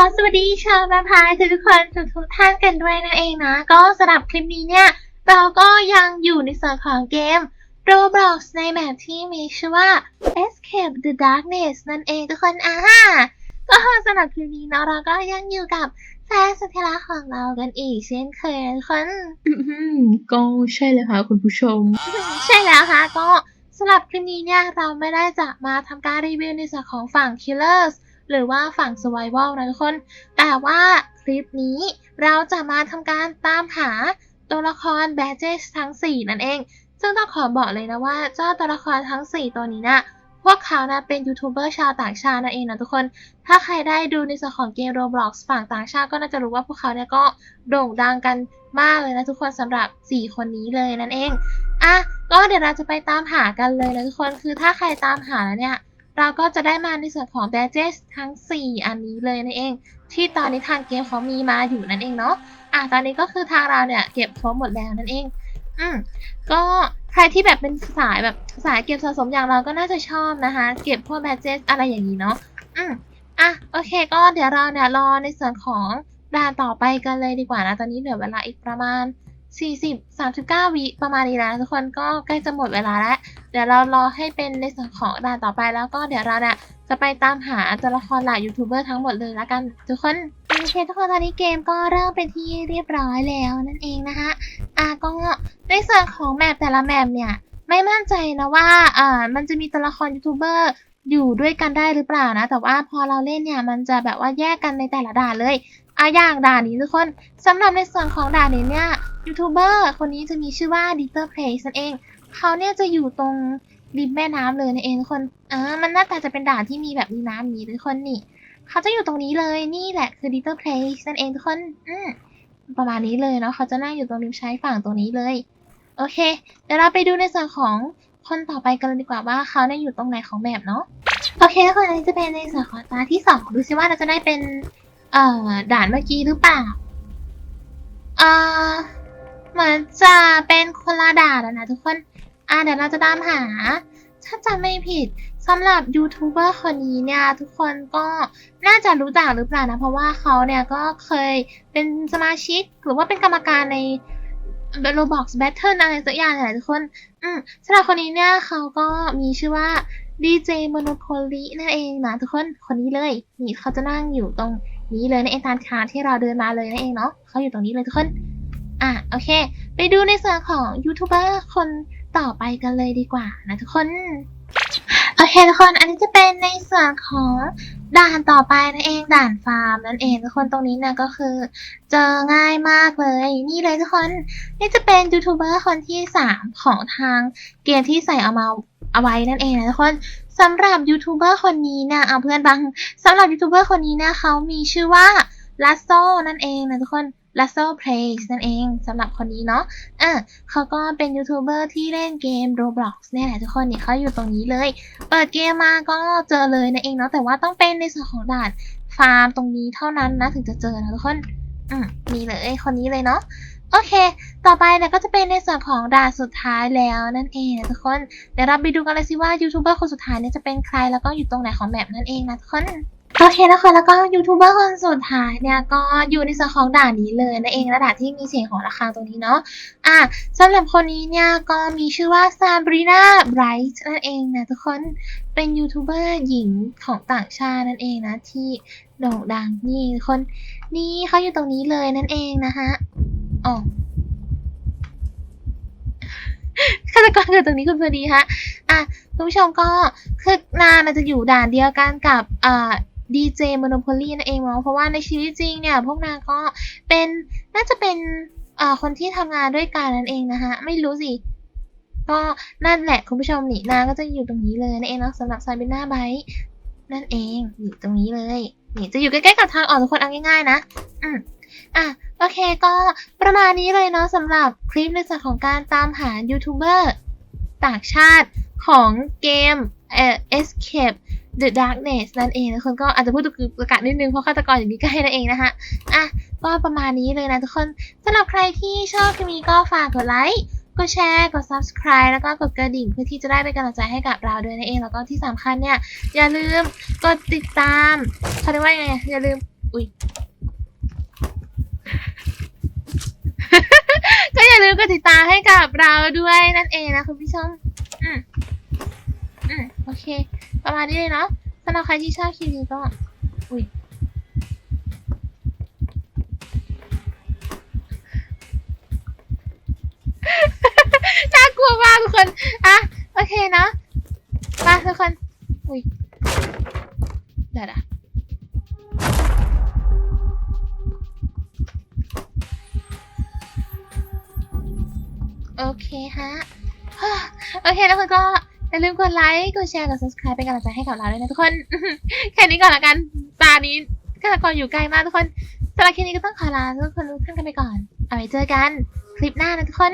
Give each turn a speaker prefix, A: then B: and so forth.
A: อสวัสดีชาวประพายทุกคนทุกทุกท่านกันด้วยนั่นเองนะ ก็สำหรับคลิปนี้เนี่ย เราก็ยังอยู่ในส่วนของเกม Roblox ในแบบที่มีชื่อว่า Escape the Darkness นั่นเองทุกคนอ่าฮะก็สำหรับคลิปนี้เนาะเราก็ยังอยู่กับแฟนสุดที่รักของเรากันอีกเช่นเคยนะทุกคน
B: ก็ใช่เลยค่ะคุณผู้ชม
A: ใช่แล้วค่ะก็สำหรับคลิปนี้เนี่ยเราไม่ได้จะมาทำการรีวิวในส่วนของฝั่ง Killers หรือว่าฝั่ง Survival นะทุกคน แต่ว่าคลิปนี้เราจะมาทำการตามหาตัวละคร Badges ทั้ง 4 นั่นเอง ซึ่งต้องขอบอกเลยนะว่าเจ้าตัวละครทั้ง 4 ตัวนี้นะพวกเขานะเป็นยูทูบเบอร์ชาวต่างชาตินั่นเองนะทุกคน ถ้าใครได้ดูในส่วนของเกม Roblox ฝั่งต่างชาติก็น่าจะรู้ว่าพวกเขาเนี่ยก็โด่งดังกันมากเลยนะทุกคนสำหรับ 4 คนนี้เลยนั่นเอง อะ ก็เดี๋ยวเราจะไปตามหากันเลยนะทุกคน คือถ้าใครตามหาแล้วเนี่ย เราก็จะได้มาในส่วนของ badges ทั้ง 4 อันนี้เลยนั่นเอง ที่ตอนนี้ทางเกมเขามีมาอยู่นั่นเองเนาะอะตอนนี้ก็คือทางเราเนี่ยเก็บครบหมดแล้วนั่นเอง อืมก็ใครที่แบบเป็นสายแบบสายเก็บสะสมอย่างเราก็น่าจะชอบนะคะ เก็บพวก badges อะไรอย่างนี้เนาะอืมอะโอเค ก็เดี๋ยวเราเนี่ยรอในส่วนของด่านต่อไปกันเลยดีกว่านะตอนนี้เหลือเวลาอีกประมาณ40 39วิประมาณนี้แล้วทุกคนก็ใกล้จะหมดเวลาแล้ว ดี๋ยวเรารอให้เป็นในส่วนของด่านต่อไปแล้วก็เดี๋ยวเราเนี่ยจะไปตามหาตัวละครหลายยูทูบเบอร์ทั้งหมดเลยละกัน ทุกคนโอเคทุกคนตอนนี้เกมก็เริ่มเป็นที่เรียบร้อยแล้วนั่นเองนะคะอะก็ในส่วนของแมปแต่ละแมปเนี่ยไม่มั่นใจนะว่าอ่ามันจะมีตัวละครยูทูบเบอร์อยู่ด้วยกันได้หรือเปล่านะ แต่ว่าพอเราเล่นเนี่ยมันจะแบบว่าแยกกันในแต่ละด่านเลยอะอย่างด่านนี้ทุกคนสำหรับในส่วนของด่านนี้เนี่ยยูทูบเบอร์คนนี้จะมีชื่อว่า d i t e r Place นั่นเอง เขาเนี่ยจะอยู่ตรงริมแม่น้ำเลยนะเองคนอ่ามันหน้าตาจะเป็นด่านที่มีแบบมีน้ำมีทุกคนนี่ เขาจะอยู่ตรงนี้เลยนี่แหละคือ d i t e r Place นั่นเองทุกคน อืมประมาณนี้เลยเนาะเขาจะนั่งอยู่ตรงริมชายฝั่งตรงนี้เลย โอเค เดี๋ยวเราไปดูในส่วนของคนต่อไปกันเลยดีกว่าว่าเขาเนี่ยอยู่ตรงไหนของแบบเนาะโอเคทุกคนอันนี้จะเป็นในส่วนของตาที่สองดูซิว่าเราจะได้เป็นเอ่อด่านเมื่อกี้หรือเปล่าเอ่อเหมือนจะเป็นคนละด่านแล้วนะทุกคน อะเดี๋ยวเราจะตามหา ถ้าจำไม่ผิดสำหรับยูทูบเบอร์คนนี้เนี่ยทุกคนก็น่าจะรู้จักหรือเปล่านะ เพราะว่าเขาเนี่ยก็เคยเป็นสมาชิกหรือว่าเป็นกรรมการใน Roblox Battle อะไรสักอย่างเนี่ยทุกคน อืมสำหรับคนนี้เนี่ยเขาก็มีชื่อว่า DJ Monopoly นั่นเองนะทุกคนคนนี้เลยนี่เขาจะนั่งอยู่ตรงนี้เลยในเองตามทาที่เราเดินมาเลยนั่นเองเนาะเขาอยู่ตรงนี้เลยทุกคน อะโอเค ไปดูในส่วนของยูทูบเบอร์คน ต่อไปกันเลยดีกว่านะทุกคน โอเคทุกคนอันนี้จะเป็นในส่วนของด่านต่อไปนั่นเองด่านฟาร์มนั่นเองทุกคนตรงนี้นี่ยก็คือ เจอง่ายมากเลย นี่เลยทุกคนนี่จะเป็นยูทูบเบอร์คนที่ 3 ของทางเกมที่ใส่เอามาเอาไว้นั่นเองนะทุกคนสำหรับยูทูบเบอร์คนนี้นี่ยเอาเพื่อนบังสำหรับยูทูบเบอร์คนนี้นี่ยเขามีชื่อว่า ลัสโซนั่นเองนะทุกคน l a s s o Plays นั่นเองสำหรับคนนี้เนาะอะเขาก็เป็นยูทูบเบอร์ที่เล่นเกม Roblox เนี่ยแหละทุกคนเนี่ยเขาอยู่ตรงนี้เลย เปิดเกมมาก็เจอเลยนั่นเองเนาะแต่ว่าต้องเป็นในส่วนของด่านฟาร์มตรงนี้เท่านั้นนะถึงจะเจอนะทุกคนอืมนี่เลยคนนี้เลยเนาะโอเค ต่อไปเนี่ยก็จะเป็นในส่วนของด่านสุดท้ายแล้วนั่นเองนะทุกคน เดี๋ยวเราไปดูกันเลยสิว่ายูทูบเบอร์คนสุดท้ายเนี่ยจะเป็นใครแล้วก็อยู่ตรงไหนของแมปนั่นเองนะทุกคน โอเคนะคะแล้วก็ยูทูบเบอร์คนสุดท้ายเนี่ยก็อยู่ในส่วนของด่านนี้เลยนั่นเองและด่านที่มีเสียงของระฆังตรงนี้เนาะอะสำหรับคนนี้เนี่ยก็มีชื่อว่าซาบรีนาไบรท์นั่นเองนะทุกคนเป็นยูทูบเบอร์หญิงของต่างชาตินั่นเองนะที่โด่งดังนี่คนนี่เขาอยู่ตรงนี้เลยนั่นเองนะคะอ๋อฆาตกรอยู่ตรงนี้คุณพอดีฮะอะคุณผู้ชมก็คือนางน่ะจะอยู่ด่านเดียวกันกับอ่า ดีเจมโนโพลีนั่นเองเนาะเพราะว่าในชีวิตจริงเนี่ยพวกนางก็เป็นน่าจะเป็นคนที่ทำงานด้วยกันนั่นเองนะคะไม่รู้สิก็นั่นแหละคุณผู้ชมนี่นางก็จะอยู่ตรงนี้เลยนั่นเองเนาะสำหรับซาบิน่าไบท์นั่นเองอยู่ตรงนี้เลยนี่จะอยู่ใกล้ๆกับทางออกทุกคนเอาง่ายๆ นะอืมอะโอเคก็ประมาณนี้เลยเนาะสำหรับคลิปในส่วนของการตามหายูทูบเบอร์ต่างชาติของเกมเอ่อ Escape The Darkness นั่นเองทุกคนก็อาจจะพูดตุกตะกัดนิดนึง เพราะฆาตกรอยู่ใกล้นั่นเองนะคะอะก็ประมาณนี้เลยนะทุกคนสำหรับใครที่ชอบคลิปนี้ก็ฝากกดไลค์กดแชร์กด subscribe แล้วก็กดกระดิ่งเพื่อที่จะได้เป็นกำลังใจให้กับเราด้วยนั่นเอง แล้วก็ที่สำคัญเนี่ย อย่าลืมกดติดตามเขาเรียกว่ายังไงอย่าลืมอุ้ยก็อย่าลืมกดติดตามให้กับเราด้วยนั่นเองนะคุณผู้ชมอืม อืมโอเค ประมาณนี้เลยเนาะสำหรับใครที่ชอบคลิปนี้ก็ อุ้ยน่ากลัวมากทุกคน อะ โอเคเนาะมาทุกคน อุ้ยเดี๋ยวนะโอเคฮะ โอเคแล้วคุณก็ อย่าลืมกดไลค์ กดแชร์ กด subscribe เป็นกำลังใจให้กับเราด้วยนะทุกคน แค่นี้ก่อนละกัน ตานี้ฆาตกรอยู่ไกลมากทุกคนสำหรับคลิปนี้ก็ต้องขอลาทุกคนทุกท่านกันไปก่อน เอาไว้เจอกัน คลิปหน้านะทุกคน